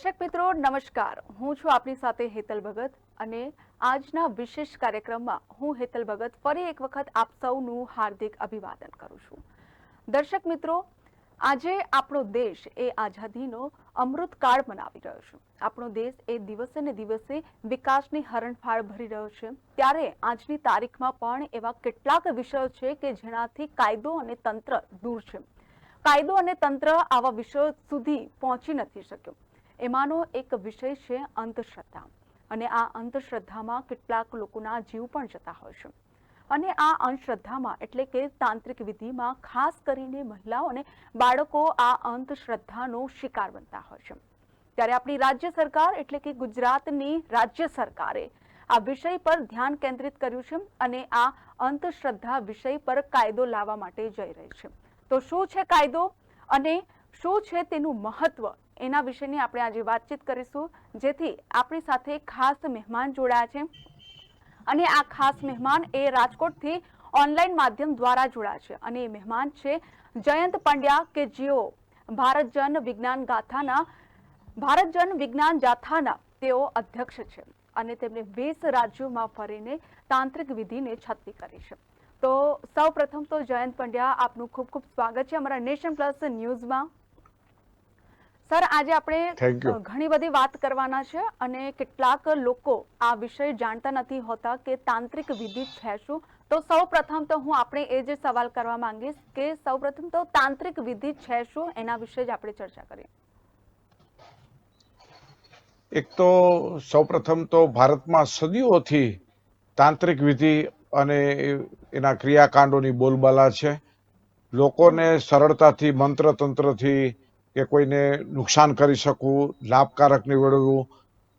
દર્શક મિત્રો, નમસ્કાર. હું છું આપની સાથે હેતલ ભગત અને આજના વિશેષ કાર્યક્રમમાં હું હેતલ ભગત ફરી એક વખત આપ સૌનું હાર્દિક અભિવાદન કરું છું. દર્શક મિત્રો, આજે આપણો દેશ એ આઝાદીનો અમૃતકાળ મનાવી રહ્યો છે. આપણો દેશ એ દિવસે ને દિવસે વિકાસની હરણફાળ ભરી રહ્યો છે. ત્યારે આજની તારીખમાં પણ એવા કેટલાક વિષયો છે કે જેનાથી કાયદો અને તંત્ર દૂર છે. કાયદો અને તંત્ર આવા વિષયો સુધી પહોંચી નથી શક્યો. એમાંનો એક વિષય છે અંધશ્રદ્ધા. અને આ અંધશ્રદ્ધામાં કેટલાક લોકોના જીવ પણ જતા હોય છે. અને આ અંધશ્રદ્ધામાં એટલે કે તાંત્રિક વિધિમાં ખાસ કરીને મહિલાઓ અને બાળકો આ અંધશ્રદ્ધાનો શિકાર બનતા હોય છે. ત્યારે આપણી રાજ્ય સરકાર એટલે કે ગુજરાતની રાજ્ય સરકારે આ વિષય પર ધ્યાન કેન્દ્રિત કર્યું છે અને આ અંધશ્રદ્ધા વિષય પર કાયદો લાવવા માટે જઈ રહી છે. તો શું છે કાયદો? અને શું છે તેનું મહત્વ? એના વિશેની આપણે આજે વાતચીત કરીશું, જેથી આપણી સાથે ખાસ મહેમાન જોડાયા છે. અને આ ખાસ મહેમાન એ રાજકોટથી ઓનલાઈન માધ્યમ દ્વારા જોડાયા છે. અને એ મહેમાન છે જયંત પંડ્યા કે જેઓ ભારત જન વિજ્ઞાન ગાથાના, ભારત જન વિજ્ઞાન જાથાના તેઓ અધ્યક્ષ છે અને તેમણે વીસ રાજ્યોમાં ફરીને તાંત્રિક વિધિને છતી કરી છે. તો સૌ પ્રથમ તો જયંત પંડ્યા, આપનું ખૂબ ખૂબ સ્વાગત છે અમારા નેશન પ્લસ ન્યૂઝમાં. સર આજે આપણે ઘણી બધી વાત કરવાના છે અને કેટલાક લોકો આ વિષય જાણતા નથી હોતા કે તાંત્રિક વિધિ છે શું. તો સૌ પ્રથમ તો હું આપણે એ જે સવાલ કરવા માંગીશ કે સૌ પ્રથમ તો તાંત્રિક વિધિ છે શું? એના વિશે જ આપણે ચર્ચા કરીએ. એક તો સૌપ્રથમ તો ભારતમાં સદીઓથી તાંત્રિક વિધિ અને એના ક્રિયાકાંડોની બોલબાલા છે. લોકોને સરળતાથી મંત્ર તંત્રથી કે કોઈને નુકસાન કરી શકવું લાભકારક નીવડવું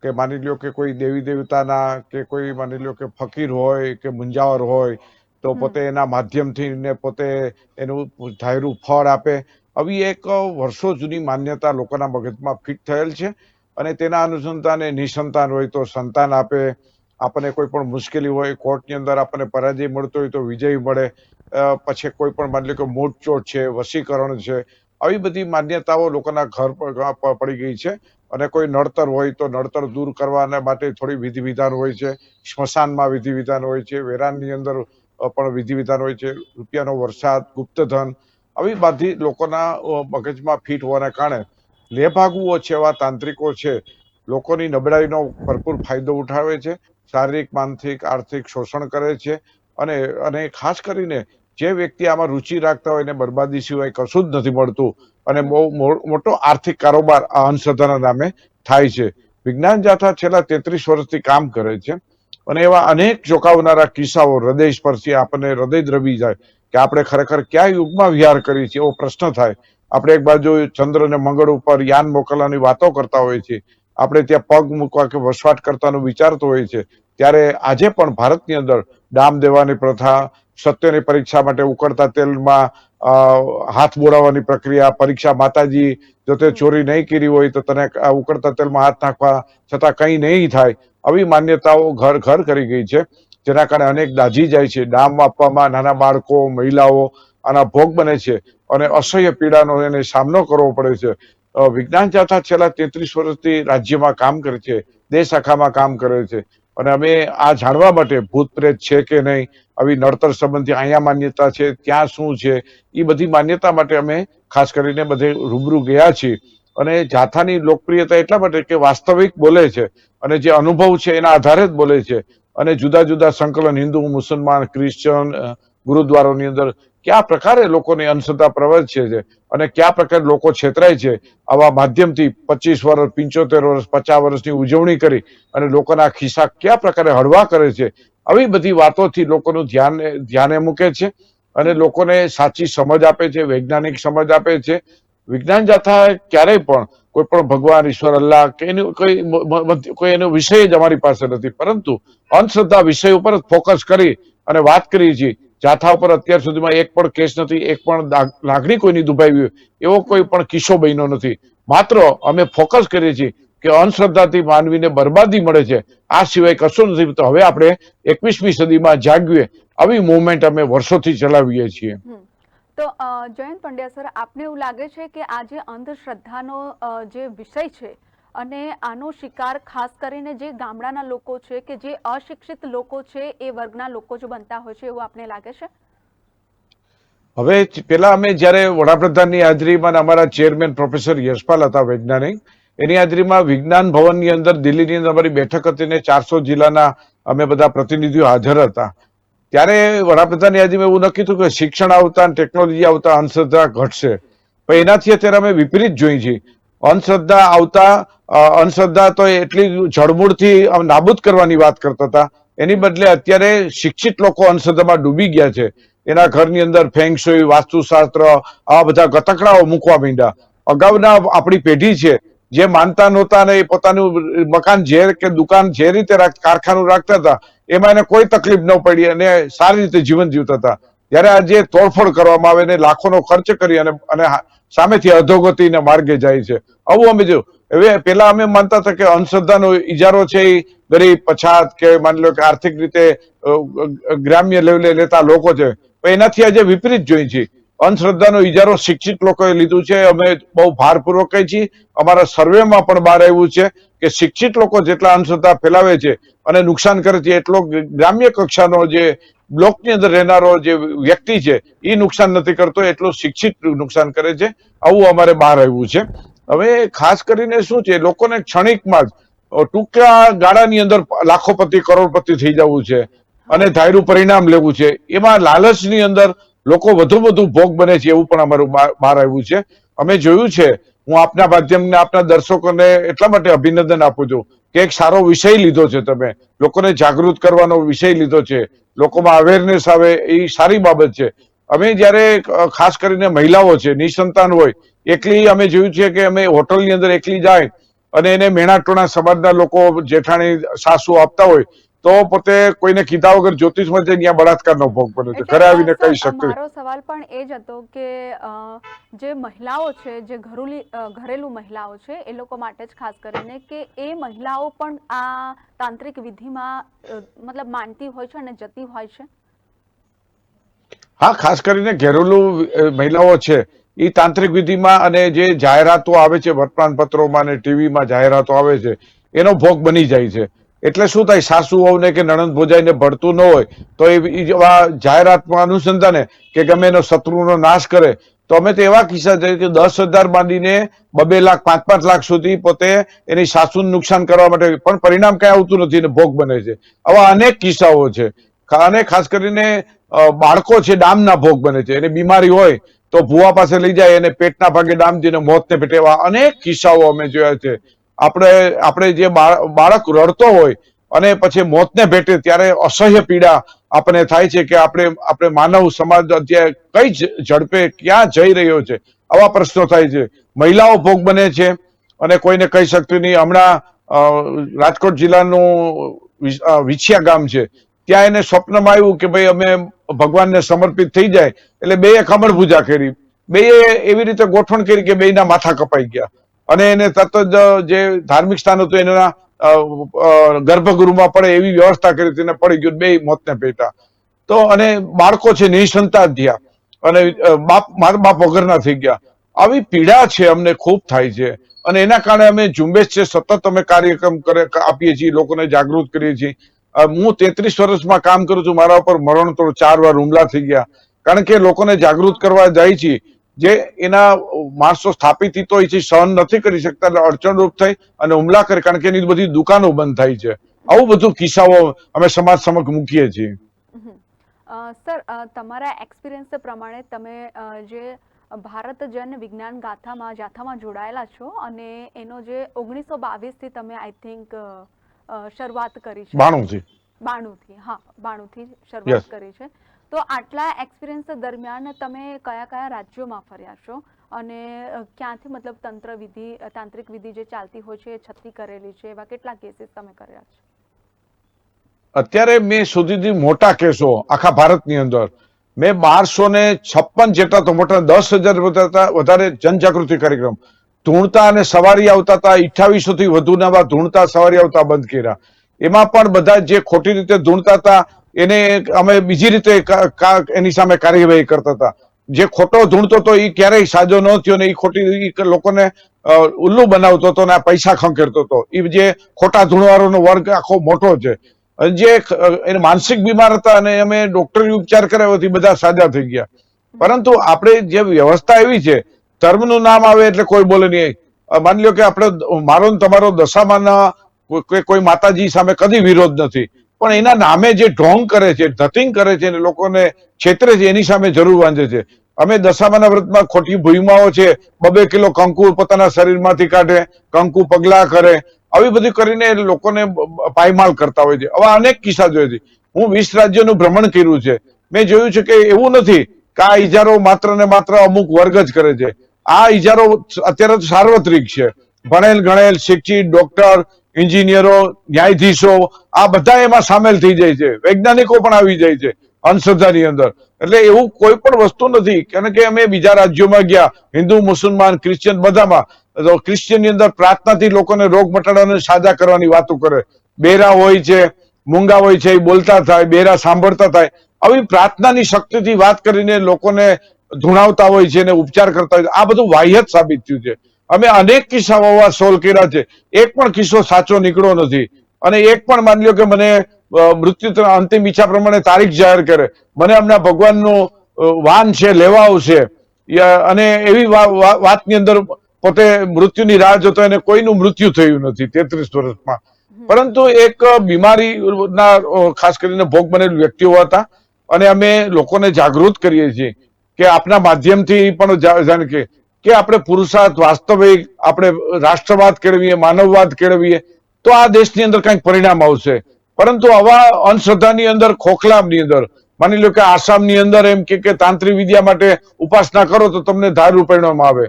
કે માની લ્યો કે કોઈ દેવી દેવતાના કે કોઈ માની લ્યો કે ફકીર હોય કે મુંજાવર હોય તો પોતે એના માધ્યમથી ને પોતે એનું ધાર્યું ફળ આપે. આવી એક વર્ષો જૂની માન્યતા લોકોના મગજમાં ફિટ થયેલ છે અને તેના અનુસંધાને નિસંતાન હોય તો સંતાન આપે. આપણને કોઈ પણ મુશ્કેલી હોય કોર્ટની અંદર આપણને પરાજય મળતો હોય તો વિજય મળે. પછી કોઈ પણ માની લો કે મોટચોટ છે વશીકરણ છે આવી બધી માન્યતાઓ લોકોના ઘર પર પડી ગઈ છે. અને કોઈ નડતર હોય તો નડતર દૂર કરવાના માટે થોડી વિધિ વિધાન હોય છે. સ્મશાનમાં વિધિ વિધાન હોય છે. વેરાનની અંદર પણ વિધિ વિધાન હોય છે. રૂપિયાનો વરસાદ, ગુપ્તધન, આવી બધી લોકોના મગજમાં ફિટ હોવાને કારણે લેભાગુઓ છે એવા તાંત્રિકો છે. લોકોની નબળાઈનો ભરપૂર ફાયદો ઉઠાવે છે. શારીરિક, માનસિક, આર્થિક શોષણ કરે છે. અને અને ખાસ કરીને જે વ્યક્તિ આમાં રુચિ રાખતા હોય એને બરબાદી સિવાય કશું જ નથી મળતું અને બહુ મોટો આર્થિક કારોબાર આ અંધશ્રદ્ધાના નામે થાય છે. વિજ્ઞાન જાથા છેલ્લા તેત્રીસ વર્ષથી કામ કરે છે અને એવા અનેક ચોંકાવનારા કિસ્સાઓ હૃદય સ્પર્શી આપણને હૃદય દ્રવી જાય કે આપણે ખરેખર કયા યુગમાં વિહાર કરીએ છીએ એવો પ્રશ્ન થાય. આપણે એક બાજુ ચંદ્ર અને મંગળ ઉપર યાન મોકલવાની વાતો કરતા હોઈએ છીએ. આપણે ત્યાં પગ મૂકવા કે વસવાટ કરતાનું વિચારતો હોય છે ત્યારે આજે પણ ભારતની અંદર ડામ દેવાની પ્રથા સત્યની પરીક્ષા માટે ઉકળતા તેલમાં હાથ બોળાવવાની પ્રક્રિયા પરીક્ષા માતાજી જો તે ચોરી નહીં કરી હોય તો તને ઉકળતા તેલમાં હાથ નાખવા છતાં કંઈ નહીં થાય આવી માન્યતાઓ ઘર ઘર કરી ગઈ છે. જેના કારણે અનેક દાઝી જાય છે. ડામ આપવામાં નાના બાળકો મહિલાઓ આના ભોગ બને છે અને અસહ્ય પીડાનો એને સામનો કરવો પડે છે. વિજ્ઞાન જાથા છેલ્લા તેત્રીસ વર્ષથી રાજ્યમાં કામ કરે છે. દેશ આખામાં કામ કરે છે. અને અમે આ જાણવા માટે ભૂત પ્રેત છે કે નહીં, આવી નડતર સંબંધી અહીંયા માન્યતા છે, ત્યાં શું છે એ બધી માન્યતા માટે અમે ખાસ કરીને બધે રૂબરૂ ગયા છીએ. અને જાથાની લોકપ્રિયતા એટલા માટે કે વાસ્તવિક બોલે છે અને જે અનુભવ છે એના આધારે જ બોલે છે. અને જુદા જુદા સંકલન હિન્દુ, મુસલમાન, ક્રિશ્ચન ગુરુદ્વારોની અંદર કયા પ્રકારે લોકોને અંધશ્રદ્ધા પ્રવર્તે છે અને કયા પ્રકારે લોકો છેતરાય છે, આવા માધ્યમથી પચીસ વર્ષ પંચોતેર વર્ષ પચાસ વર્ષની ઉજવણી કરી અને લોકોના ખિસ્સા કયા પ્રકારે હળવા કરે છે, આવી બધી વાતોથી લોકોનું ધ્યાન, ધ્યાને મૂકે છે અને લોકોને સાચી સમજ આપે છે, વૈજ્ઞાનિક સમજ આપે છે. વિજ્ઞાન જાથા ક્યારેય પણ કોઈ પણ ભગવાન, ઈશ્વર, અલ્લાહ કે એનું, કોઈ કોઈ એનો વિષય જ અમારી પાસે નથી. પરંતુ અંધશ્રદ્ધા વિષય ઉપર જ ફોકસ કરી અને વાત કરી છીએ જાથા ઉપર અત્યાર સુધીમાં એક પણ કેસ નથી, એક પણ લાગણી કોઈની દુભાવી એવો કોઈ પણ કિસ્સો બન્યો નથી. માત્ર અમે ફોકસ કરીએ છીએ કે અંધશ્રદ્ધાથી માનવીને બરબાદી મળે છે. આ સિવાય કશું નથી, તો હવે આપણે એકવીસમી સદીમાં જાગીએ. આવી મુવમેન્ટ અમે વર્ષોથી ચલાવીએ છીએ. તો જયંત પંડ્યા, સર, આપને એવું લાગે છે કે આ જે અંધશ્રદ્ધાનો જે વિષય છે અને આનો શિકાર ખાસ કરીને જે ગામડાના લોકો છે કે જે અશિક્ષિત લોકો છે, એ વર્ગના લોકો જ બનતા હોય છે એવું આપને લાગે છે? હવે પેલા અમે જ્યારે વડાપ્રધાનની હાજરીમાં અમારા ચેરમેન પ્રોફેસર યશપાલ હતા વૈજ્ઞાનિક, એની હાજરીમાં વિજ્ઞાન ભવનની અંદર દિલ્હીની અંદર અમારી બેઠક હતી ને ચારસો જિલ્લાના અમે બધા પ્રતિનિધિઓ હાજર હતા. ત્યારે વડાપ્રધાનની હાજરીમાં એવું નક્કી થયું કે શિક્ષણ આવતા ટેકનોલોજી આવતા અંધશ્રદ્ધા ઘટશે. પણ એનાથી અત્યારે અમે વિપરીત જોઈ છીએ. અંધશ્રદ્ધા આવતા અંધશ્રદ્ધા તો એટલી જળમૂળથી નાબૂદ કરવાની વાત કરતા હતા. એની બદલે અત્યારે શિક્ષિત લોકો અંધશ્રદ્ધામાં ડૂબી ગયા છે. એના ઘરની અંદર ફેંગશુઈ વાસ્તુશાસ્ત્ર આ બધા ગતકડાઓ મૂકવા માંડ્યા. અગાઉના આપણી પેઢી છે, જે માનતા નહોતા ને એ પોતાનું મકાન જે કે દુકાન જે રીતે કારખાનું રાખતા હતા, એમાં એને કોઈ તકલીફ ન પડી અને સારી રીતે જીવન જીવતા હતા. ત્યારે આજે તોડફોડ કરવામાં આવે ને લાખોનો ખર્ચ કરી અને સામેથી અધોગતિના માર્ગે જાય છે. આવું અમે જોયું હવે પેલા અમે માનતા હતા કે અંધશ્રદ્ધાનો ઇજારો છે એ ગરીબ, પછાત કે માની લો કે આર્થિક રીતે ગ્રામ્ય લેવલે લેતા લોકો છે. એનાથી આજે વિપરીત જોઈ છે. અંધશ્રદ્ધાનો ઇજારો શિક્ષિત લોકોએ લીધું છે. અમે બહુ ભારપૂર્વક કહીએ છીએ. અમારા સર્વેમાં પણ બહાર આવ્યું છે કે શિક્ષિત લોકો જેટલા અંધશ્રદ્ધા ફેલાવે છે અને નુકસાન કરે છે, એટલો ગ્રામ્ય કક્ષાનો જે બ્લોકની અંદર રહેનારો જે વ્યક્તિ છે એ નુકસાન નથી કરતો, એટલું શિક્ષિત નુકસાન કરે છે. આવું અમારે બહાર આવ્યું છે. હવે ખાસ કરીને શું છે, લોકોને ક્ષણિકમાં જ ટૂંકા ગાળાની અંદર લાખોપતિ, કરોડપતિ થઈ જવું છે અને ધાર્યું પરિણામ લેવું છે. એમાં લાલચની અંદર લોકો વધુ વધુ ભોગ બને છે એવું પણ અમારું બહાર આવ્યું છે. અમે જોયું છે, હું આપના માધ્યમને, આપના દર્શકોને એટલા માટે અભિનંદન આપું છું કે એક સારો વિષય લીધો છે તમે. લોકોને જાગૃત કરવાનો વિષય લીધો છે. લોકોમાં અવેરનેસ આવે, એ સારી બાબત છે. અમે જ્યારે ખાસ કરીને મહિલાઓ છે, નિસંતાન હોય એકલી અમે જોયું છે કે અમે હોટલની અંદર એકલી જાય અને એને મેણાટોણા સમાજના લોકો જેઠાણી સાસુ આપતા હોય તો પોતે કોઈને કીધા વગર જ્યોતિષમાં જઈને ત્યાં બળાત્કારનો ભોગ બને છે. ઘરે આવીને કહી શકતો મારો સવાલ પણ એ જ હતો કે જે મહિલાઓ છે જે ઘરુલી ઘરેલું ઘરેલુ મહિલાઓ છે એ લોકો માટે જ ખાસ કરીને કે એ મહિલાઓ પણ આ તાંત્રિક વિધિમાં મતલબ માનતી હોય છે અને જતી હોય છે? હા ખાસ કરીને ઘરેલુ મહિલાઓ છે એ તાંત્રિક વિધિમાં અને જે જાહેરાતો આવે છે, વર્તમાન પત્રોમાં અને ટીવીમાં જાહેરાતો આવે છે, એનો ભોગ બની જાય છે. એટલે શું થાય સાસુ વહુને કે નણંદ ભોજાઈને ભળતું ન હોય, તો એ જાહેરાતમાં અનુસંધાને કે ગમે એનો શત્રુનો નાશ કરે, તો અમે તો એવા કિસ્સા છે કે દસ હજાર માંડીને બબે લાખ, પાંચ પાંચ લાખ સુધી પોતે એની સાસુનું નુકસાન કરવા માટે પણ પરિણામ કઈ આવતું નથી ને ભોગ બને છે. આવા અનેક કિસ્સાઓ છે. અને ખાસ કરીને બાળકો છે, ડામના ભોગ બને છે. એને બીમારી હોય તો ભુવા પાસે લઈ જાય અને પેટના ભાગે ડામ દઈને મોતને પેટેવા અનેક કિસ્સાઓ અમે જોયા છે. આપણે આપણે જે બાળ- બાળક રડતો હોય અને પછી મોતને ભેટે ત્યારે અસહ્ય પીડા આપણને થાય છે કે આપણે આપણે માનવ સમાજ અત્યારે કઈ ઝડપે ક્યાં જઈ રહ્યો છે? આવા પ્રશ્નો થાય છે. મહિલાઓ ભોગ બને છે અને કોઈને કહી શકતી નહીં. હમણાં રાજકોટ જિલ્લાનું વિછિયા ગામ છે. ત્યાં એને સ્વપ્નમાં આવ્યું કે ભાઈ અમે ભગવાનને સમર્પિત થઈ જાય, એટલે બે કમળ પૂજા કરી. બે એવી રીતે ગોઠવણ કરી કે બેના માથા કપાઈ ગયા. અને એને તરત જ જે ધાર્મિક સ્થાન હતું એના ગર્ભગૃહમાં પડે એવી વ્યવસ્થા કરી તેને પડી ગયું, બે મોતને પેટા. તો અને બાળકો છે નિસંતાન થયા. અને બાપ, મારા બાપ વગરના થઈ ગયા. આવી પીડા છે અમને ખૂબ થાય છે. અને એના કારણે અમે ઝુંબેશ છે, સતત અમે કાર્યક્રમ કરે, આપીએ છીએ, લોકોને જાગૃત કરીએ છીએ. હું તેત્રીસ વર્ષમાં કામ કરું છું, મારા ઉપર મરણતોડ ચાર વાર હુમલા થઈ ગયા. કારણ કે લોકોને જાગૃત કરવા જાય છે, જે એના માણસો સ્થાપિત હિતો હોય છે, સહન નથી કરી શકતા, એટલે અડચણરૂપ થઈ અને હુમલા કરે, કારણ કે એની બધી દુકાનો બંધ થાય છે. આવું બધું કિસ્સાઓ અમે સમાજ સમક્ષ મૂકીએ છીએ. સર તમારા એક્સપિરિયન્સ પ્રમાણે તમે જે ભારત જન વિજ્ઞાન ગાથામાં, જાથામાં જોડાયેલા છો અને એનો જે ઓગણીસો બાવીસથી તમે આઈ થિંક શરૂઆત કરી છે. બાણુંથી. બાણુંથી હા બાણુંથી શરૂઆત કરી છે. તો આટલા એક્સપિરિયન્સ દરમિયાન તમે કયા કયા રાજ્યોમાં ફર્યા છો? અને ક્યાંથી મતલબ તંત્ર વિધિ તાંત્રિક વિધિ જે ચાલતી હોય છે એ છતી કરેલી છે? એવા કેટલા કેસીસ તમે કર્યા છે? અત્યારે મેં સુધીથી મોટા કેસો આખા ભારતની અંદર. મેં બારસો ને છપ્પન જેટલા તો મોટા દસ હજાર વધારે જનજાગૃતિ કાર્યક્રમ. ધૂણતા અને સવારી આવતા હતા અઠ્ઠાવીસો થી વધુ નવા ધૂણતા, સવારી આવતા બંધ કર્યા. એમાં પણ બધા જે ખોટી રીતે ધૂણતા હતા, એને અમે બીજી રીતે એની સામે કાર્યવાહી કરતા હતા. જે ખોટો ધૂણતો હતો એ ક્યારેય સાજો ન થયો ને એ ખોટી લોકોને ઉલ્લુ બનાવતો હતો ને આ પૈસા ખંખેરતો હતો. એ જે ખોટા ધૂણવારોનો વર્ગ આખો મોટો છે. જે એને માનસિક બીમાર હતા અને અમે ડોક્ટરી ઉપચાર કરાવ્યો એ બધા સાજા થઈ ગયા. પરંતુ આપણે જે વ્યવસ્થા એવી છે ધર્મનું નામ આવે એટલે કોઈ બોલે નહીં. માની લો કે આપણે મારો તમારો દશામાના કોઈ- માતાજી સામે કદી વિરોધ નથી. પણ એના નામે જે ઢોંગ કરે છે, ધતિંગ કરે છે અને લોકોને છેતરે છે, એની સામે જરૂર વાંધે છે. અમે દશામાના વ્રતમાં ખોટી ભૂઈમાઓ છે, બબે કિલો કંકુ પોતાના શરીરમાંથી કાઢે, કંકુ પગલા કરે. આવી બધી કરીને લોકોને પાયમાલ કરતા હોય છે. આવા અનેક કિસ્સા જોયા છે. હું વીસ રાજ્યોનું ભ્રમણ કર્યું છે. મેં જોયું છે કે એવું નથી કે આ ઇજારો માત્ર ને માત્ર અમુક વર્ગ જ કરે છે. આ ઇજારો અત્યારે તો સાર્વત્રિક છે. ભણેલ, ગણેલ, શિક્ષિત ડોક્ટર એન્જિનિયરો ન્યાયાધીશો, આ બધા એમાં સામેલ થઈ જાય છે. વૈજ્ઞાનિકો પણ આવી જાય છે અંધશ્રદ્ધાની અંદર. એટલે એવું કોઈ પણ વસ્તુ નથી. કારણ કે અમે બીજા રાજ્યોમાં ગયા, હિન્દુ, મુસલમાન, ક્રિશ્ચિયન બધામાં, તો ક્રિશ્ચિયનની અંદર પ્રાર્થનાથી લોકોને રોગ મટાડવાને, સાજા કરવાની વાતો કરે. બેરા હોય છે, મૂંગા હોય છે, એ બોલતા થાય, બેરા સાંભળતા થાય. આવી પ્રાર્થનાની શક્તિથી વાત કરીને લોકોને ધૂણાવતા હોય છે અને ઉપચાર કરતા હોય છે. આ બધું વાહ્યત સાબિત થયું છે. અમે અનેક કિસ્સાઓ સોલ્વ કર્યા છે. એક પણ કિસ્સો સાચો નીકળ્યો નથી. અને એક પણ માની લો કે મને મૃત્યુ અંતિમ ઈચ્છા પ્રમાણે તારીખ જાહેર કરે. મને હમણાં ભગવાનનું વાન છે લેવા આવશે અને એવી વાતની અંદર પોતે મૃત્યુની રાહ જોતો એને કોઈનું મૃત્યુ થયું નથી તેત્રીસ વર્ષમાં. પરંતુ એક બીમારીના ખાસ કરીને ભોગ બનેલ વ્યક્તિઓ હતા. અને અમે લોકોને જાગૃત કરીએ છીએ. કે આપના માધ્યમથી પણ જાણ કે કે આપણે પુરુષાર્થ વાસ્તવિક, આપણે રાષ્ટ્રવાદ કેળવીએ, માનવવાદ કેળવીએ, તો આ દેશની અંદર કંઈક પરિણામ આવશે. પરંતુ આવા અંધશ્રદ્ધાની અંદર, ખોખલામની અંદર, માની લો કે આસામની અંદર એમ કે તાંત્રિક વિદ્યા માટે ઉપાસના કરો તો તમને ધારું પરિણામ આવે.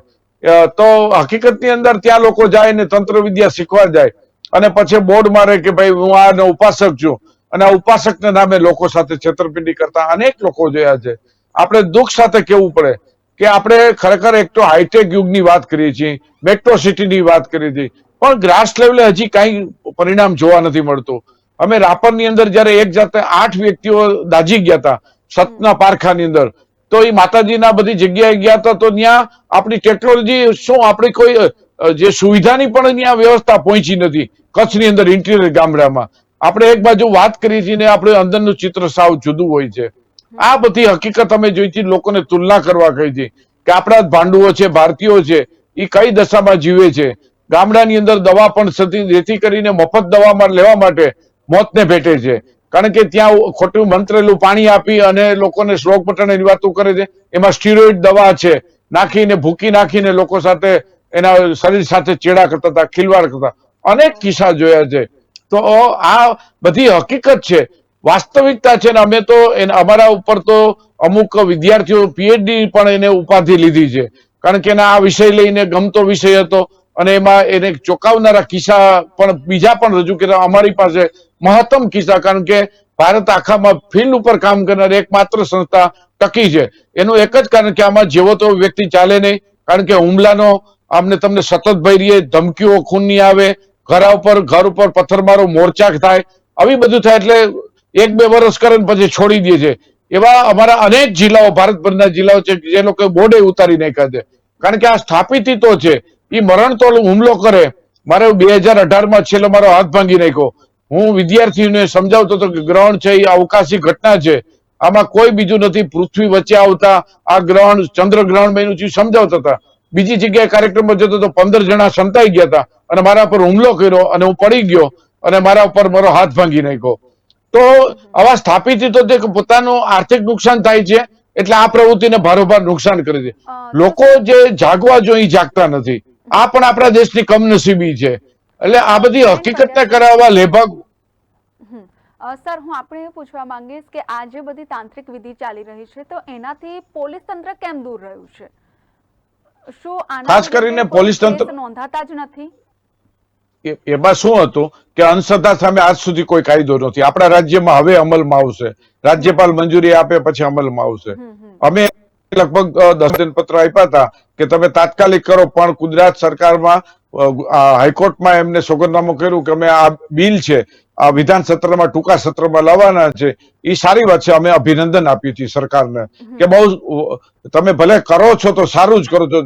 તો હકીકતની અંદર ત્યાં લોકો જાય ને તંત્ર વિદ્યા શીખવા જાય. અને પછી બોર્ડ મારે કે ભાઈ હું આ ઉપાસક છું. અને આ ઉપાસકના નામે લોકો સાથે છેતરપિંડી કરતા અનેક લોકો જોયા છે. આપણે દુઃખ સાથે કેવું પડે કે આપણે ખરેખર એક તો હાઈટેક યુગની વાત કરીએ છીએ મેટ્રો સિટીની વાત કરીએ છીએ પણ ગ્રાસ લેવલે હજી કાંઈ પરિણામ જોવા નથી મળતું. અમે રાપરની અંદર જ્યારે એક જાતે આઠ વ્યક્તિઓ દાજી ગયા હતા સતના પારખાની અંદર તો એ માતાજીના બધી જગ્યાએ ગયા હતા તો ત્યાં આપણી ટેકનોલોજી શું આપણી કોઈ જે સુવિધાની પણ ત્યાં વ્યવસ્થા પહોંચી નથી કચ્છની અંદર ઇન્ટિરિયર ગામડામાં. આપણે એક બાજુ વાત કરી છીએ ને આપણે અંદરનું ચિત્ર સાવ જુદું હોય છે. આ બધી હકીકત અમે જોઈ છે લોકોને તુલના કરવા કહી છે કે આપણા ભાંડુઓ છે, ભારતીયો છે એ કઈ દશામાં જીવે છે? ગામડાની અંદર દવા પણ જેથી કરીને મફત દવામાં લેવા માટે મોતને ભેટે છે. કારણ કે ત્યાં ખોટું મંત્રેલું પાણી આપી અને લોકોને શ્લોક પટાણની વાતો કરે છે. એમાં સ્ટીરોઇડ દવા છે. નાખીને, ભૂકી નાખીને લોકો સાથે એના શરીર સાથે ચેડા કરતા હતા, ખિલવાડ કરતા અનેક કિસ્સા જોયા છે. તો આ બધી હકીકત છે. વાસ્તવિકતા છે ને અમે તો અમારા ઉપર તો અમુક વિદ્યાર્થીઓ પીએચડી પણ એને ઉપાધિ લીધી છે. કારણ કે એના આ વિષય લઈને ગમતો વિષય હતો અને એમાં એને ચોંકાવનારા કિસ્સા પણ બીજા પણ રજૂ કર્યા. અમારી પાસે મહત્તમ કિસ્સા, કારણ કે ભારત આખામાં ફિલ્ડ ઉપર કામ કરનાર એકમાત્ર સંસ્થા ટકી છે. એનું એક જ કારણ કે આમાં જેવો તો વ્યક્તિ ચાલે નહીં. કારણ કે હુમલાનો આમને તમને સતત ભય રહીએ, ધમકીઓ ખૂનની આવે, ઘર ઉપર ઘર ઉપર પથ્થરમારો મોરચા થાય. આવી બધું થાય એટલે એક બે વર્ષ કરે પછી છોડી દે છે. એવા અમારા અનેક જિલ્લાઓ, ભારતભરના જિલ્લાઓ છે જે લોકો બોર્ડે ઉતારી નાખ્યા છે. કારણ કે આ સ્થાપિત તો છે. એ મરણતોલ હુમલો કરે. મારે બે હજાર અઢારમાં છેલ્લો મારો હાથ ભાંગી નાખ્યો. હું વિદ્યાર્થીઓને સમજાવતો હતો કે ગ્રહણ છે એ અવકાશી ઘટના છે. આમાં કોઈ બીજું નથી. પૃથ્વી વચ્ચે આવતા આ ગ્રહણ ચંદ્ર ગ્રહણ બન્યું છે સમજાવતા હતા. બીજી જગ્યાએ કાર્યક્રમમાં જતો તો પંદર જણા સંતાઈ ગયા હતા. અને મારા પર હુમલો કર્યો અને હું પડી ગયો અને મારા ઉપર મારો હાથ ભાંગી નાખ્યો. તો આવા સ્થાપિત તો તે પોતાનું આર્થિક નુકસાન થાય છે એટલે આ પ્રવૃત્તિને ભારોભાર નુકસાન કરે છે લોકો જે જાગવા જોઈએ જાગતા નથી. આ પણ આપણા દેશની કમનસીબી છે. એટલે આ બધી હકીકતને કરાવવા લેભાગ સર હું આપણે એ પૂછવા માંગીશ કે આ જે બધી તાંત્રિક વિધિ ચાલી રહી છે તો એનાથી પોલીસ તંત્ર કેમ દૂર રહ્યું છે? શું આના ખાસ કરીને પોલીસ તંત્ર- નોંધાતા જ નથી? એમાં શું હતું કે અંધશ્રદ્ધા સામે આજ સુધી કોઈ કાયદો નથી. આપણા રાજ્યમાં હવે અમલમાં આવશે. રાજ્યપાલ મંજૂરી આપે પછી અમલમાં આવશે. અમે લગભગ દસ પત્ર આપ્યા હતા કે તમે તાત્કાલિક કરો પણ ગુજરાત સરકારમાં હાઈકોર્ટમાં એમને સોગંદનામું કર્યું કે અમે આ બિલ છે આ વિધાન સત્રમાં ટૂંકા સત્રમાં લાવવાના છે. એ સારી વાત છે. અમે અભિનંદન આપ્યું છે સરકારને. કે બહુ તમે ભલે કરો છો તો સારું જ કરો છો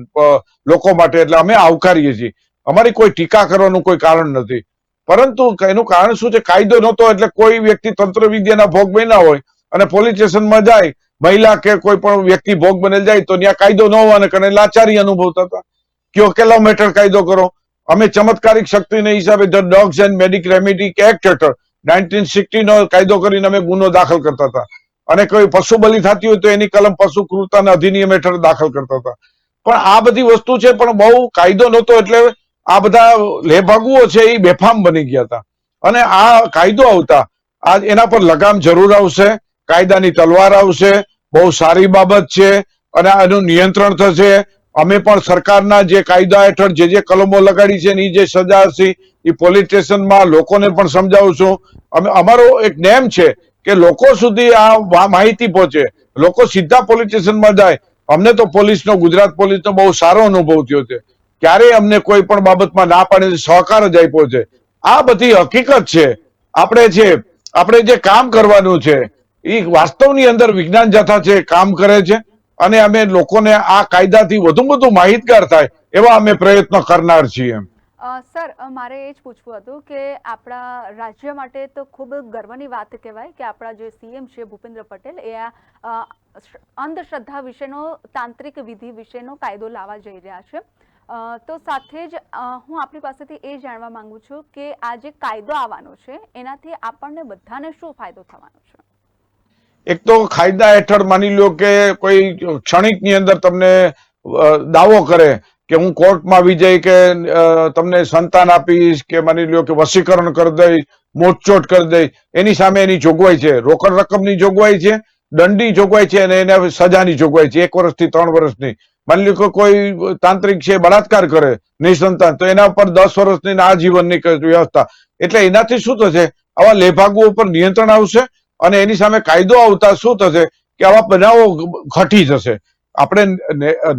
લોકો માટે. એટલે અમે આવકારીએ છીએ. અમારી કોઈ ટીકા કરવાનું કોઈ કારણ નથી. પરંતુ એનું કારણ શું છે? કાયદો નહોતો એટલે કોઈ વ્યક્તિ તંત્ર વિદ્યાના ભોગ બન્યા હોય અને પોલીસ સ્ટેશનમાં જાય, મહિલા કે કોઈ પણ વ્યક્તિ ભોગ બનેલ જાય, તો ત્યાં કાયદો ન હોવાને કારણે લાચારી અનુભવતા હતા. કયો કેટલો મેટર કાયદો કરો? અમે ચમત્કારિક શક્તિને હિસાબે the dogs and medic remedy act હેઠળ નાઇન્ટીન સિક્સટી નો કાયદો કરીને અમે ગુનો દાખલ કરતા હતા. અને કોઈ પશુ બલિ થતી હોય તો એની કલમ પશુ ક્રૂરતાના અધિનિયમ હેઠળ દાખલ કરતા હતા. પણ આ બધી વસ્તુ છે, પણ બહુ કાયદો નહોતો એટલે આ બધા લેભાગુઓ છે એ બેફામ બની ગયા હતા. અને આ કાયદો આવતા આ એના પર લગામ જરૂર આવશે, કાયદાની તલવાર આવશે, બહુ સારી બાબત છે, અને આનું નિયંત્રણ થશે. અમે પણ સરકારના જે કાયદા હેઠળ જે જે કલમો લગાડી છે એની જે સજા હશે એ પોલીસ સ્ટેશનમાં લોકોને પણ સમજાવશું અમે, અમારો એક નેમ છે કે લોકો સુધી આ માહિતી પહોંચે. લોકો સીધા પોલીસ સ્ટેશનમાં જાય. અમને તો પોલીસનો, ગુજરાત પોલીસનો બહુ સારો અનુભવ થયો છે. ક્યારેય અમને કોઈ પણ બાબતમાં ના પાડે સહકાર જ આપ્યો છે. આ બધી હકીકત છે. આપણે છે આપણે જે કામ કરવાનું છે, એ વાસ્તવની અંદર વિજ્ઞાન જથા છે, કામ કરે છે. અને અમે લોકોને આ કાયદાથી વધુ વધુ માહિતગાર થાય, એવા અમે પ્રયત્ન કરનાર છીએ સર મારે એ જ પૂછવું હતું કે આપણા રાજ્ય માટે તો ખૂબ ગર્વની વાત કહેવાય કે આપણા જે સીએમ છે ભૂપેન્દ્ર પટેલ, એ આ અંધશ્રદ્ધા વિશેનો તાંત્રિક વિધિ વિશેનો કાયદો લાવવા જઈ રહ્યા છે. તો સાથે જ હું આપણી પાસેથી એ જાણવા માંગુ છું કે આ જે કાયદો આવવાનો છે, એનાથી આપણને બધાને શું ફાયદો થવાનો છે? એક તો કાયદા હેઠળ માની લો કે કોઈ ક્ષણિકની અંદર તમને દાવો કરે કે હું કોર્ટમાં આવી જઈ કે તમને સંતાન આપીશ કે માની લો કે વસીકરણ કરી દઈશ મોટચોટ કરી દઈશ, એની સામે એની જોગવાઈ છે. રોકડ રકમની જોગવાઈ છે, દંડની જોગવાઈ છે અને એને સજાની જોગવાઈ છે. એક વર્ષથી ત્રણ વર્ષની. માની લો કોઈ તાંત્રિક છે, બળાત્કાર કરે, નિસંતાન, તો એના પર દસ વર્ષની આજીવનની વ્યવસ્થા. એટલે એનાથી શું થશે? આવા લેભાગુ ઉપર નિયંત્રણ આવશે અને એની સામે કાયદો આવતા શું થશે? કે આવા બનાવો ઘટી જશે. આપણે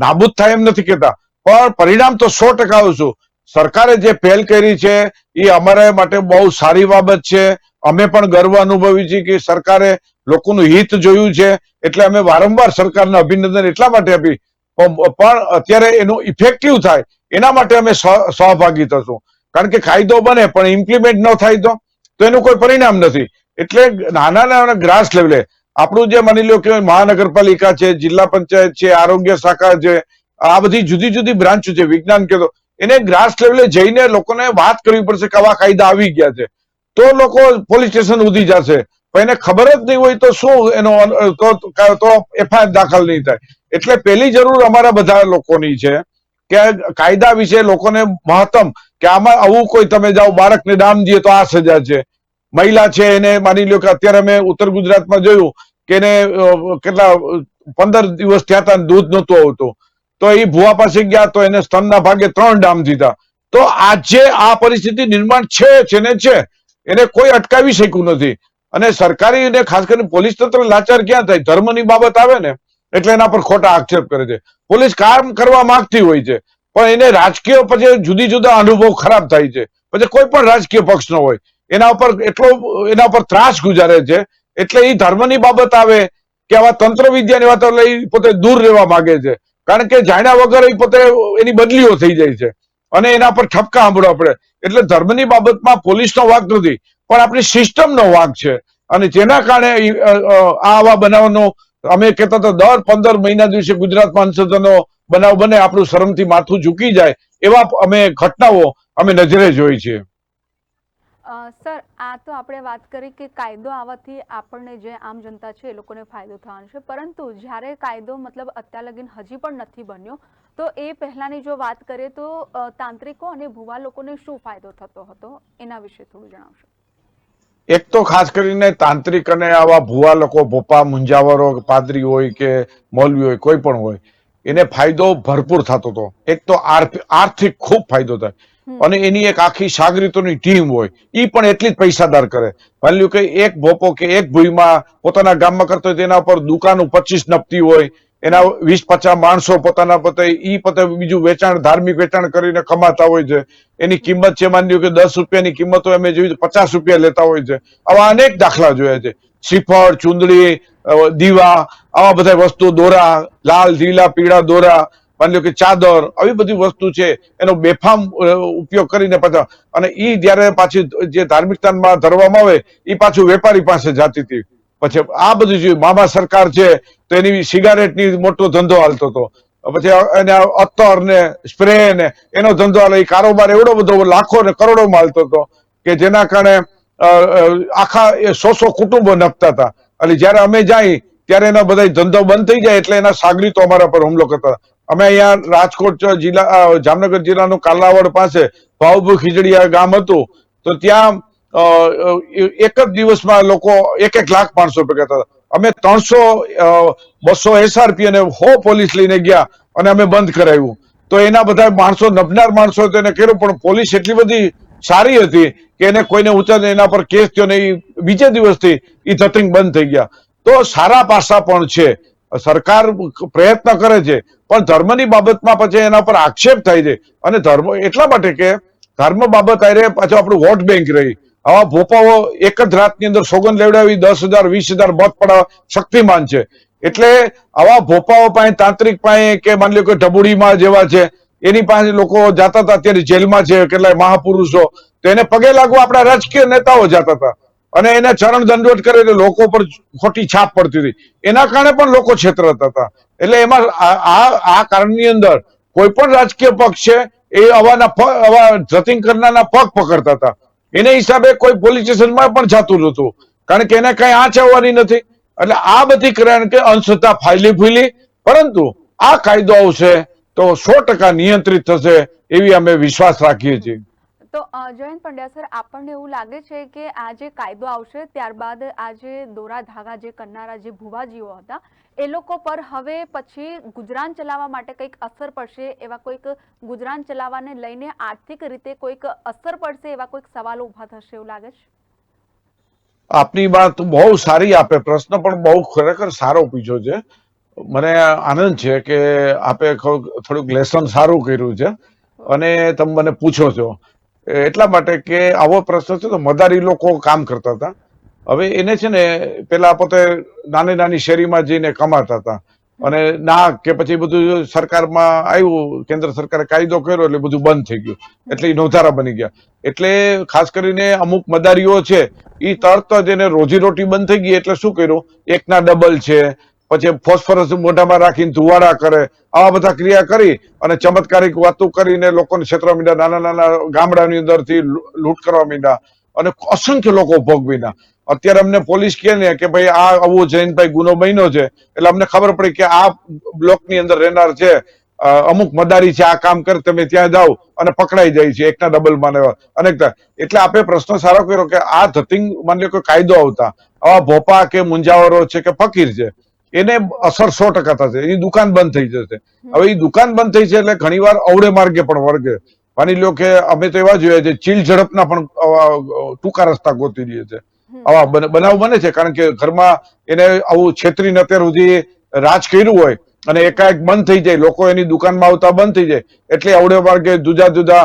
નાબૂદ થાય એમ નથી કેતા પણ પરિણામ તો સો ટકા આવશું. સરકારે જે પહેલ કરી છે, એ અમારા માટે બહુ સારી બાબત છે. અમે પણ ગર્વ અનુભવી છીએ કે સરકારે લોકોનું હિત જોયું છે. એટલે અમે વારંવાર સરકારને અભિનંદન એટલા માટે આપી પણ અત્યારે એનું ઇફેક્ટિવ થાય. એના માટે અમે સહ- સહભાગી થશું. કારણ કે કાયદો બને, પણ ઇમ્પ્લિમેન્ટ ન થાય તો તો એનું કોઈ પરિણામ નથી. એટલે નાના નાના ગ્રાસ લેવલે આપણું જે માની લો કે મહાનગરપાલિકા છે, જિલ્લા પંચાયત છે, આરોગ્ય શાખા છે, આ બધી જુદી જુદી બ્રાન્ચ છે, વિજ્ઞાન કે તો એને ગ્રાસ લેવલે જઈને લોકોને વાત કરવી પડશે કે આવા કાયદા આવી ગયા છે. તો લોકો પોલીસ સ્ટેશન ઉધી જશે. પણ એને ખબર જ નહીં હોય તો શું એનો તો એફઆઈઆર દાખલ નહીં થાય. એટલે પહેલી જરૂર અમારા બધા લોકોની છે કે કાયદા વિશે લોકોને મહત્તમ કે આમાં આવું કોઈ તમે જાઓ, બાળકને દામ દઈએ તો આ સજા છે. મહિલા છે એને માની લો કે અત્યારે અમે ઉત્તર ગુજરાતમાં જોયું કે એને કેટલા, પંદર દિવસ થયા હતા દૂધ નહોતું આવતું. તો એ ભુવા પાસે ગયા તો એને સ્તનના ભાગે ત્રણ ડામ દીધા. તો આજે આ પરિસ્થિતિ નિર્માણ છે છે ને છે, એને કોઈ અટકાવી શક્યું નથી. અને સરકારી અને ખાસ કરીને પોલીસ તંત્ર લાચાર ક્યાં થાય? ધર્મની બાબત આવે ને. એટલે એના પર ખોટા આક્ષેપ કરે છે. પોલીસ કામ કરવા માંગતી હોય છે, પણ એને રાજકીય પછી જુદી જુદા અનુભવ ખરાબ થાય છે. પછી કોઈ પણ રાજકીય પક્ષનો હોય, એના ઉપર એટલો, એના ઉપર ત્રાસ ગુજારે છે, એટલે એ ધર્મની બાબત આવે કે આવા તંત્ર વિદ્યાની વાત એટલે પોતે દૂર રહેવા માંગે છે. કારણ કે જાણ્યા વગર એ પોતે એની બદલીઓ થઈ જાય છે. અને એના પર ઠપકા સાંભળવા પડે. એટલે ધર્મની બાબતમાં પોલીસનો વાંક નથી, પણ આપણી સિસ્ટમનો વાંક છે. અને જેના કારણે આ આવા બનાવનો અમે કહેતા હતા, દર પંદર મહિના દિવસે ગુજરાતમાં અંશતનો બનાવ બને, આપણું શરમથી માથું ઝૂકી જાય, એવા અમે ઘટનાઓ અમે નજરે જોઈ છે. સર, આ તો આપણે વાત કરી કે કાયદો આવવાથી આપણને જે આમ જનતા છે એ લોકોને ફાયદો થવાનો છે, પરંતુ જ્યારે કાયદો મતલબ અત્યાર લગીન હજી પણ નથી બન્યો, તો એ પહેલાંની જો વાત કરીએ તો તાંત્રિકો અને ભુવા લોકોને શું ફાયદો થતો હતો? એના વિશે થોડું જણાવશો. એક તો ખાસ કરીને તાંત્રિક અને આવા ભુવા લોકો ભોપા મુંજાવરો પાદરી હોય કે મૌલવી હોય કોઈ પણ હોય એને ફાયદો ભરપૂર થતો હતો. એક તો આર્થ- આર્થિક ખૂબ ફાયદો થાય. અને એની એક આખી સાગરીતોની ટીમ હોય એ પણ એટલી જ પૈસાદાર કરે. માની લ્યો કે એક ભોપો કે એક ભૂઈમાં પોતાના ગામમાં કરતો હોય તેના પર દુકાનો પચીસ નપતી હોય એના વીસ પચાસ માણસો પોતાના પોતે ઈ પોતે બીજું વેચાણ, ધાર્મિક વેચાણ કરીને કમાતા હોય છે. એની કિંમત છે માની કે દસ રૂપિયાની કિંમત હોય અમે જોયું પચાસ રૂપિયા લેતા હોય છે. આવા અનેક દાખલા જોયા છે. શ્રીફળ, ચુંદડી દીવા, આવા બધા વસ્તુ, દોરા, લાલ, લીલા, પીળા દોરા, માની કે ચાદર, આવી બધી વસ્તુ છે. એનો બેફામ ઉપયોગ કરીને પાછા, અને ઈ જયારે પાછી જે ધાર્મિક સ્થાનમાં ધરવામાં આવે, ઈ પાછું વેપારી પાસે જાતી હતી. પછી આ બધું જોયું મામા સરકાર છે, તો એની સિગારેટની મોટો ધંધો હાલતો હતો. પછી એને અત્તર ને સ્પ્રે ને એનો ધંધો હાલે. કારોબાર એવડો બધો લાખો ને કરોડોમાં હાલતો હતો કે જેના કારણે આખા સો સો કુટુંબો નપતા હતા. અને જયારે અમે જાય, ત્યારે એના બધા ધંધો બંધ થઈ જાય એટલે એના સાગરીતો અમારા પર હુમલો કરતા. અમે અહીંયા રાજકોટ જિલ્લા જામનગર જિલ્લાનું કાલાવડ પાસે ભાવભુ ખીજડીયા ગામ હતું. તો ત્યાં એક જ દિવસમાં લોકો એક એક લાખ માણસો ભેગા થતા અમે ત્રણસો બસો એસઆરપી અને હો પોલીસ લઈને ગયા અને અમે બંધ કરાવ્યું. તો એના બધા માણસો, નભનાર માણસો હતો, એને કર્યું, પણ પોલીસ એટલી બધી સારી હતી કે એને કોઈને ઉતર એના પર કેસ થયો ને ઈ બીજે દિવસથી એ ધતિંગ બંધ થઈ ગયા. તો સારા પાસા પણ છે. સરકાર પ્રયત્ન કરે છે, પણ ધર્મની બાબતમાં પછી એના પર આક્ષેપ થાય છે. અને ધર્મ એટલા માટે કે ધર્મ બાબત આરે પાછું આપણું વોટ બેંક રહી. આવા ભોપાઓ એક જ રાતની અંદર સોગંદ લેવડાવી, દસ હજાર, વીસ હજાર મત પડાવવા શક્તિમાન છે. એટલે આવા ભોપાઓ પાસે તાંત્રિક પાસે કે માની લો કે ઢબુડીમાં જેવા છે, એની પાસે લોકો જાતા હતા, અત્યારે જેલમાં છે, કેટલાય મહાપુરુષો, તો એને પગે લાગવા આપણા રાજકીય નેતાઓ જાતા હતા. અને એને ચરણ દંડવટ કરે એટલે લોકો પર ખોટી છાપ પડતી હતી. એના કારણે પણ લોકો છેતરાતા હતા. એટલે એમાં આ, આ- કારણની અંદર કોઈ પણ રાજકીય પક્ષ છે, એ આવાના આવા ધતિંગ કરનારના પગ પકડતા હતા. એને હિસાબે કોઈ પોલીસ સ્ટેશનમાં પણ જતું નહોતું. કારણ કે એને કઈ આંચ આવવાની નથી. એટલે આ બધી કારણ કે અંધશ્રદ્ધા ફાયલી ફૂલી પરંતુ આ કાયદો આવશે તો સો ટકા નિયંત્રિત થશે એવી અમે વિશ્વાસ રાખીએ છીએ. તો જયંત પંડ્યા સર, આપણને એવું લાગે છે કે આ જે કાયદો આવશે ત્યારબાદ આ જે દોરા ધાગા, જે કરનારા જે ભુવાજીઓ હતા એ લોકો પર હવે પછી ગુજરાન ચલાવવા માટે કંઈક અસર પડશે, એવા કોઈક ગુજરાન ચલાવવાને લઈને આર્થિક રીતે કોઈક અસર પડશે એવા કોઈક સવાલો ઊભા થશે એવું લાગે છે? આપની વાત બહુ સારી આપે, પ્રશ્ન પણ બહુ ખરેખર સારો પૂછ્યો છે. મને આનંદ છે કે આપે થોડુંક લેસન સારું કર્યું છે. અને તમે મને પૂછો છો. એટલા માટે કે આવો પ્રશ્ન છે તો મદારી લોકો કામ કરતા હતા. હવે એને છે ને પેલા પોતે નાની નાની શેરીમાં જઈને કમાતા હતા. અને ના કે પછી બધું સરકારમાં આવ્યું, કેન્દ્ર સરકારે કાયદો કર્યો એટલે બધું બંધ થઈ ગયું. એટલે એ નોધારા બની ગયા. એટલે ખાસ કરીને અમુક મદારીઓ છે એ તરત જ એને રોજીરોટી બંધ થઈ ગઈ. એટલે શું કર્યું? એકના ડબલ છે, પછી ફોસ્ફરસ મોઢામાં રાખીને ધુવાડા કરે, આવા બધા ક્રિયા કરી અને ચમત્કારિક વાતો કરીને લોકોને છેતરવા માંડ્યા નાના નાના ગામડાની અંદરથી લૂંટ કરવા માંડ્યા અને અસંખ્ય લોકો ભોગવીના અત્યારે અમને પોલીસ કહે ને કે ભાઈ આ આવો જૈનભાઈ ગુનો બન્યો છે, એટલે અમને ખબર પડી કે આ બ્લોકની અંદર રહેનાર છે અમુક મદારી છે, આ કામ કર, તમે ત્યાં જાઓ અને પકડાઈ જાય છે, એકના ડબલ માને. અનેક એટલે આપે પ્રશ્ન સારો કર્યો કે આ ધતિંગ માની કે કાયદો આવતા, આવા ભોપા કે મુંજાવરો છે કે ફકીર છે, એને અસર સો ટકા થશે, એની દુકાન બંધ થઈ જશે. હવે એ દુકાન બંધ થઈ છે એટલે ઘણીવાર અવળે માર્ગે પણ વર્ગે. માની લો કે અમે તો એવા જોયા છે ચીલ ઝડપના પણ ટૂંકા રસ્તા ગોતી દઈએ છે. આવા બનાવ બને છે કારણ કે ઘરમાં એને આવું છેતરીને અત્યાર સુધી રાજ કર્યું હોય અને એકાએક બંધ થઈ જાય લોકો એની દુકાનમાં આવતા બંધ થઈ જાય એટલે અવડે માર્ગે જુદા જુદા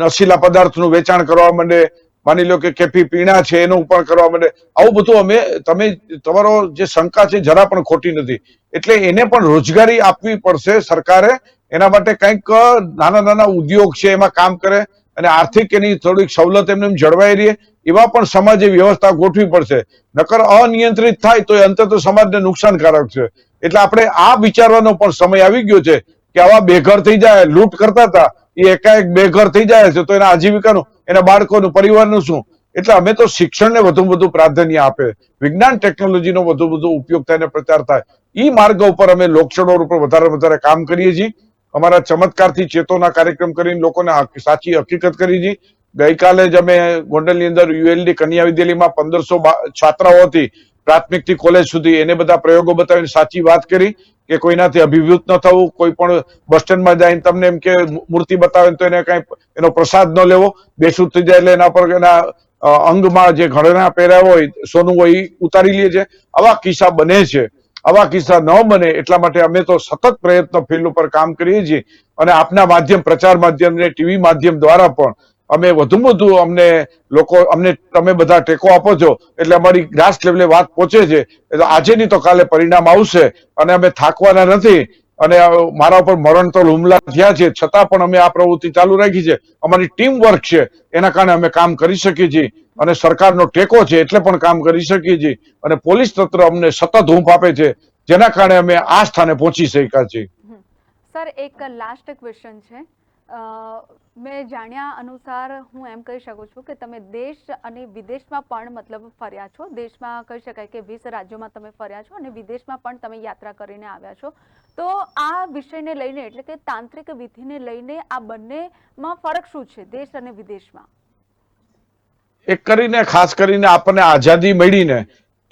નશીલા પદાર્થનું વેચાણ કરવા માંડે માની લો કે કેફી પીણા છે એનું પણ કરવા માંડે આવું બધું અમે તમે તમારો જે શંકા છે જરા પણ ખોટી નથી. એટલે એને પણ રોજગારી આપવી પડશે સરકારે એના માટે કંઈક નાના નાના ઉદ્યોગ છે, એમાં કામ કરે અને આર્થિક એની થોડીક સવલત એમને એમ જળવાઈ રહે, એવા પણ સમાજે વ્યવસ્થા ગોઠવી પડશે. નકર અનિયંત્રિત થાય તો એ અંતે તો સમાજને નુકસાનકારક છે. એટલે આપણે આ વિચારવાનો પણ સમય આવી ગયો છે કે આવા બેઘર થઈ જાય, લૂંટ કરતા હતા, એ એકાએક બેઘર થઈ જાય છે, તો એના આજીવિકાનું, એના બાળકોનું, પરિવારનું શું? એટલે અમે તો શિક્ષણને વધુ વધુ પ્રાધાન્ય આપે, વિજ્ઞાન ટેકનોલોજીનો વધુ વધુ ઉપયોગ થાય અને પ્રચાર થાય. એ માર્ગ ઉપર અમે લોકચળવળ ઉપર વધારે વધારે કામ કરીએ છીએ. અમારા ચમત્કારથી ચેતોના કાર્યક્રમ કરીને લોકોને સાચી હકીકત કરી હતી ગઈકાલે જ અમે ગોંડલની અંદર યુએલડી કન્યા વિદ્યાલયમાં પંદરસો છાત્રાઓ હતી. પ્રાથમિકથી કોલેજ સુધી એને બધા પ્રયોગો બતાવીને સાચી વાત કરી કે કોઈનાથી અભિભૂત ન થવું, કોઈ પણ બસ સ્ટેન્ડમાં જઈને તમને એમ કે મૂર્તિ બતાવે તો એને કઈ એનો પ્રસાદ ન લેવો. બેસુદ થઈ જાય એટલે એના પર એના અંગમાં જે ઘરેણા પહેર્યા હોય, સોનું હોય એ ઉતારી લે છે. આવા કિસ્સા બને છે. આવા કિસ્સા ન બને એટલા માટે અમે તો સતત પ્રયત્ન ફિલ્ડ ઉપર કામ કરીએ છીએ. અને આપના માધ્યમ, પ્રચાર માધ્યમ ને ટીવી માધ્યમ દ્વારા પણ અમે વધુમાં વધુ અમને લોકો, અમને તમે બધા ટેકો આપો છો. એટલે અમારી ગ્રાસ લેવલે વાત પહોંચે છે. એટલે આજે નહીં તો કાલે પરિણામ આવશે. અને અમે થાકવાના નથી. અને મારા ઉપર મરણતોલ હુમલા થયા છે, છતાં પણ અમે આ પ્રવૃત્તિ ચાલુ રાખી છે. અમારી ટીમ વર્ક છે, એના કારણે અમે કામ કરી શકીએ છીએ. અને સરકારનો ટેકો છે, એટલે પણ કામ કરી શકીએ છીએ. અને પોલીસ તંત્ર અમને સતત હુંફ આપે છે, જેના કારણે અમે આ સ્થાને પહોંચી શક્યા છીએ. સર, એક લાસ્ટ ક્વેશ્ચન છે. મેં જાણ્યા અનુસાર હું એમ કહી શકું છું કે તમે દેશ અને વિદેશમાં પણ મતલબ ફર્યા છો. દેશમાં કહી શકાય કે વીસ રાજ્યોમાં તમે ફર્યા છો અને વિદેશમાં પણ તમે યાત્રા કરીને આવ્યા છો. તો આ વિષયને લઈને એટલે કે તાંત્રિક વિધિને લઈને આ બંનેમાં ફરક શું છે દેશ અને વિદેશમાં? એક કરીને, ખાસ કરીને આપણને આઝાદી મળીને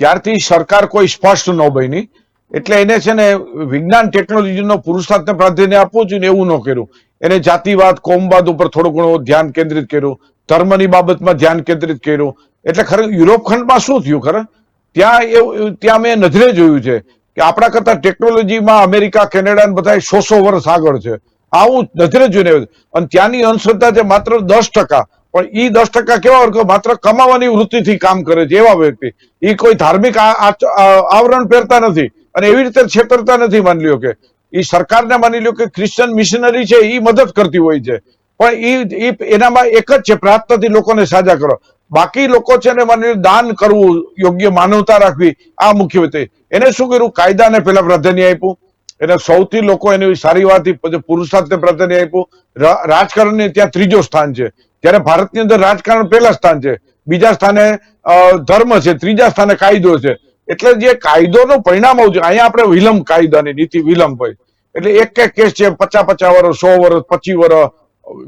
ત્યારથી સરકાર કોઈ સ્પષ્ટ ન બની. એટલે એને છે ને વિજ્ઞાન, ટેકનોલોજીનો પુરુષાર્થને પ્રાધાન્ય આપવું જોઈએ એવું ન કર્યું. એને જાતિવાદ, કોમવાદ ઉપર થોડું ઘણું ધ્યાન કેન્દ્રિત કર્યું, ધર્મની બાબતમાં ધ્યાન કેન્દ્રિત કર્યું. એટલે ખરે યુરોપ ખંડમાં શું થયું ખરે? ત્યાં ત્યાં મેં નજરે જોયું છે કે આપણા કરતા ટેકનોલોજીમાં અમેરિકા, કેનેડા બધા સો વર્ષ આગળ છે. આવું નજરે જોઈને અને ત્યાંની અંધશ્રદ્ધા છે માત્ર દસ ટકા. પણ એ દસ ટકા કેવા વર્ગ? માત્ર કમાવાની વૃત્તિથી કામ કરે છે એવા વ્યક્તિ. એ કોઈ ધાર્મિક આવરણ પહેરતા નથી. અને એવી રીતે છેતરતા નથી માની લ્યો કે. ઈ સરકારને માની લ્યો કે ક્રિશ્ચન મિશનરી છે એ મદદ કરતી હોય છે. પણ ઈ એનામાં એક જ છે, પ્રાર્થનાથી લોકોને સાજા કરો. બાકી લોકો છે ને માની દાન કરવું યોગ્ય માનવતા રાખવી, આ મુખ્ય વાત એને શું કર્યું? કાયદાને પહેલા પ્રાધાન્ય આપ્યું. એને સૌથી લોકો એની સારી વાત પુરુષાર્થને પ્રાધાન્ય આપ્યું. રાજકારણને ત્યાં ત્રીજો સ્થાન છે. જ્યારે ભારતની અંદર રાજકારણ પહેલા સ્થાન છે. બીજા સ્થાને ધર્મ છે, ત્રીજા સ્થાને કાયદો છે. એટલે જે કાયદોનું પરિણામ આવું છે અહીંયા આપણે વિલંબ કાયદાની નીતિ વિલંબ હોય. એટલે એક એક કેસ છે, પચાસ પચાસ વર્ષ, સો વર્ષ, પચીસ વર્ષ,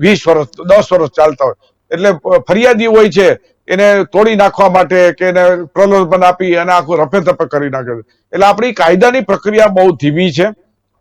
વીસ વર્ષ, દસ વર્ષ ચાલતા હોય. એટલે ફરિયાદી હોય છે, એને તોડી નાખવા માટે કે એને પ્રલોભન આપી અને આખું રફે તફે કરી નાખે એટલે આપણી કાયદાની પ્રક્રિયા બહુ ધીમી છે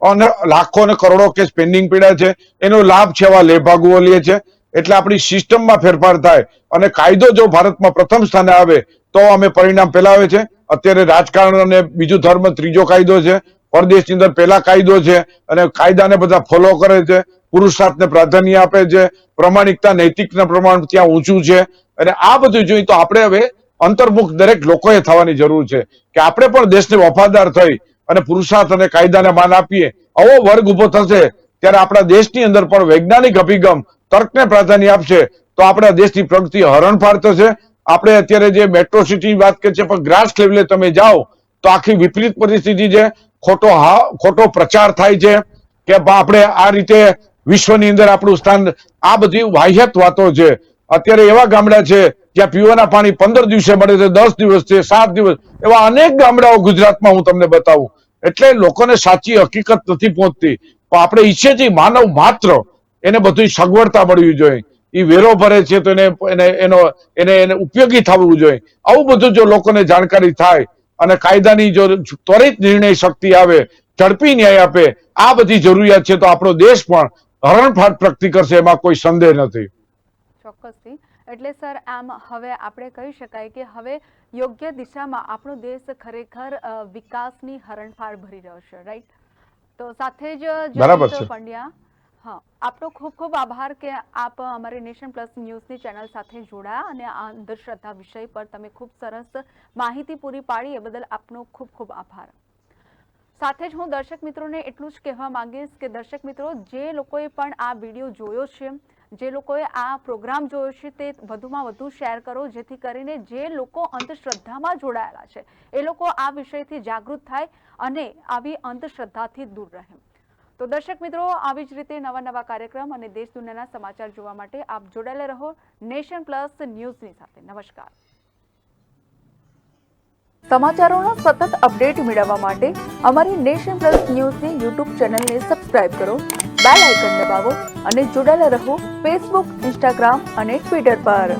અને લાખો અને કરોડો કેસ પેન્ડિંગ પડ્યા છે. એનો લાભ છે એવા લેભાગુઓ લે છે. એટલે આપણી સિસ્ટમમાં ફેરફાર થાય અને કાયદો જો ભારતમાં પ્રથમ સ્થાને આવે તો અમે પરિણામ ફેલાવે છે. અત્યારે રાજકારણ અને બીજું ધર્મ ત્રીજો કાયદો છે. પરદેશની અંદર પહેલા કાયદો છે અને કાયદાને બધા ફોલો કરે છે. પુરુષાર્થને પ્રાધાન્ય આપે છે. પ્રમાણિકતા, નૈતિકના પ્રમાણ ત્યાં ઊંચું છે. અને આ બધું જોઈએ તો આપણે હવે અંતર્મુખ દરેક લોકોએ થવાની જરૂર છે કે આપણે પણ દેશને વફાદાર થઈ અને પુરુષાર્થ અને કાયદાને માન આપીએ. આવો વર્ગ ઊભો થશે ત્યારે આપણા દેશની અંદર પણ વૈજ્ઞાનિક અભિગમ તર્કને પ્રાધાન્ય આપશે તો આપણા દેશની પ્રગતિ હરણફાળ થશે. આપણે અત્યારે જે મેટ્રો સિટી વાત કરીએ છીએ, પણ ગ્રાસ લેવલે તમે જાઓ, તો આખી વિપરીત પરિસ્થિતિ છે. ખોટો હા, ખોટો પ્રચાર થાય છે કે આપણે આ રીતે વિશ્વની અંદર આપણું સ્થાન, આ બધી વાહ્યત વાતો છે. અત્યારે એવા ગામડા છે જ્યાં પીવાના પાણી પંદર દિવસે મળે છે, દસ દિવસ છે, સાત દિવસ. એવા અનેક ગામડાઓ ગુજરાતમાં હું તમને બતાવું. એટલે લોકોને સાચી હકીકત નથી પહોંચતી. પણ આપણે ઈચ્છીએ છીએ માનવ માત્ર એને બધી સગવડતા મળવી જોઈએ. એ વેરો ભરે છે તો એને એને એનો એને એને ઉપયોગી થવું જોઈએ. આવું બધું જો લોકોને જાણકારી થાય અને કાયદાની જો ત્વરિત નિર્ણય શક્તિ આવે ઝડપી ન્યાય આપે આ બધી જરૂરિયાત છે તો આપણો દેશ પણ હરણફાટ પ્રગતિ કરશે એમાં કોઈ સંદેહ નથી. ચોક્કસથી. એટલે સર આમ હવે આપણે કહી શકાય કે હવે યોગ્ય દિશામાં આપણો દેશ ખરેખર વિકાસની હરણફાળ ભરી રહ્યો છે રાઈટ તો સાથે જ બરાબર છે. પંડ્યા. હા. આપનો ખૂબ ખૂબ આભાર કે આપ અમારી નેશન પ્લસ ન્યૂઝની ચેનલ સાથે જોડાયા અને આ અંધશ્રદ્ધા વિષય પર તમે ખૂબ સરસ માહિતી પૂરી પાડી એ બદલ આપનો ખૂબ ખૂબ આભાર. સાથે જ હું દર્શક મિત્રોને એટલું જ કહેવા માંગીશ કે દર્શક મિત્રો, જે લોકોએ પણ આ વીડિયો જોયો છે, જે લોકોએ આ પ્રોગ્રામ જોયો છે તે વધુમાં વધુ શેર કરો, જેથી કરીને જે લોકો અંધશ્રદ્ધામાં જોડાયેલા છે એ લોકો આ વિષયથી જાગૃત થાય અને આવી અંધશ્રદ્ધાથી દૂર રહે. તો દર્શક મિત્રો, આવી જ રીતે નવા નવા કાર્યક્રમ અને દેશ દુનિયાના સમાચાર જોવા માટે આપ જોડાયેલા રહો નેશન પ્લસ ન્યૂઝની સાથે. નમસ્કાર. સમાચારોનો સતત અપડેટ મેળવવા માટે અમારી નેશન પ્લસ ન્યૂઝની યુટ્યુબ ચેનલને સબસ્ક્રાઇબ કરો, બેલ આઇકન દબાવો અને જોડાયેલા રહો ફેસબુક, ઇન્સ્ટાગ્રામ અને ટ્વિટર પર.